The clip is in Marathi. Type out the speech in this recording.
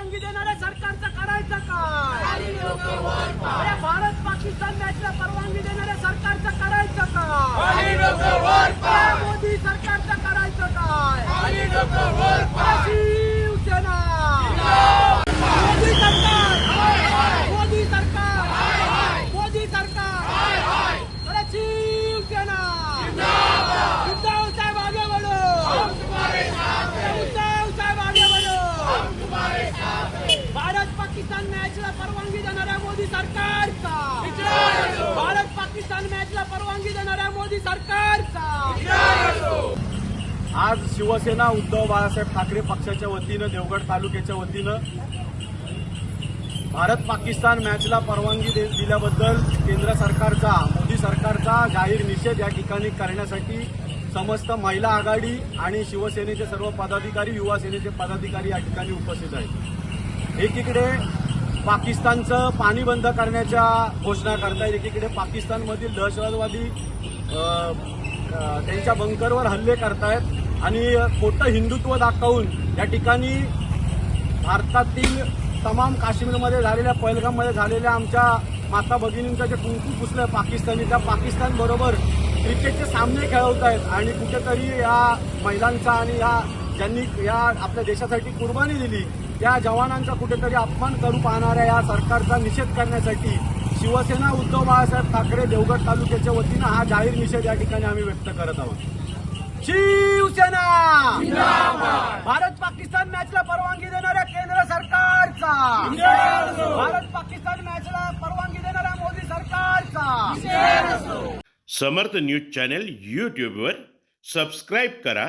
परवानगी देणाऱ्या सरकारचं करायचं काय? भारत पाकिस्तान मॅचला परवानगी देणाऱ्या सरकारचं करायचं काय अरे मोदी सरकारचं करायचं काय अरे शिवसेना मोदी सरकार मोदी सरकार मोदी सरकार अरे शिवसेना उद्धव साहेब आगे बढ़ो उद्धव साहेब आगे बढ़ो भारत पाकिस्तान मॅचला परवानगी देणाऱ्या मोदी सरकारचा. भारत पाकिस्तान मॅचला परवानगी देणाऱ्या मोदी सरकारचा. आज शिवसेना उद्धव बाळासाहेब ठाकरे पक्षाच्या वतीनं देवगड तालुक्याच्या वतीनं भारत पाकिस्तान मॅचला परवानगी दे- दिल्याबद्दल केंद्र सरकारचा मोदी सरकारचा जाहीर निषेध या ठिकाणी करण्यासाठी समस्त महिला आघाडी आणि शिवसेनेचे सर्व पदाधिकारी युवा सेनेचे पदाधिकारी या ठिकाणी उपस्थित आहेत. एकीकडे पाकिस्तानचं पाणी बंद करण्याच्या घोषणा करतायत. एकीकडे पाकिस्तानमधील दहशतवादी त्यांच्या बंकरवर हल्ले करतायत आणि खोटं हिंदुत्व दाखवून या ठिकाणी भारतातील तमाम काश्मीरमध्ये झालेल्या पहलगाममध्ये झालेल्या आमच्या माता भगिनींचं जे कुंकू पुसलं पाकिस्तानी त्या पाकिस्तानबरोबर क्रिकेटचे सामने खेळवत आहेत आणि कुठेतरी या महिलांचा आणि या ज्यांनी या आपल्या देशासाठी कुर्बानी दिली त्या जवानांचा कुठेतरी अपमान करू पाहणाऱ्या या सरकारचा निषेध करण्यासाठी शिवसेना उद्धव बाळासाहेब ठाकरे देवगड तालुक्याच्या वतीनं हा जाहीर निषेध या ठिकाणी आम्ही व्यक्त करत आहोत. शिवसेना! भारत पाकिस्तान मॅचला परवानगी देणाऱ्या केंद्र सरकारचा! भारत पाकिस्तान मॅचला परवानगी देणाऱ्या मोदी सरकारचा! समर्थ न्यूज चॅनल यूट्यूबवर सबस्क्राईब करा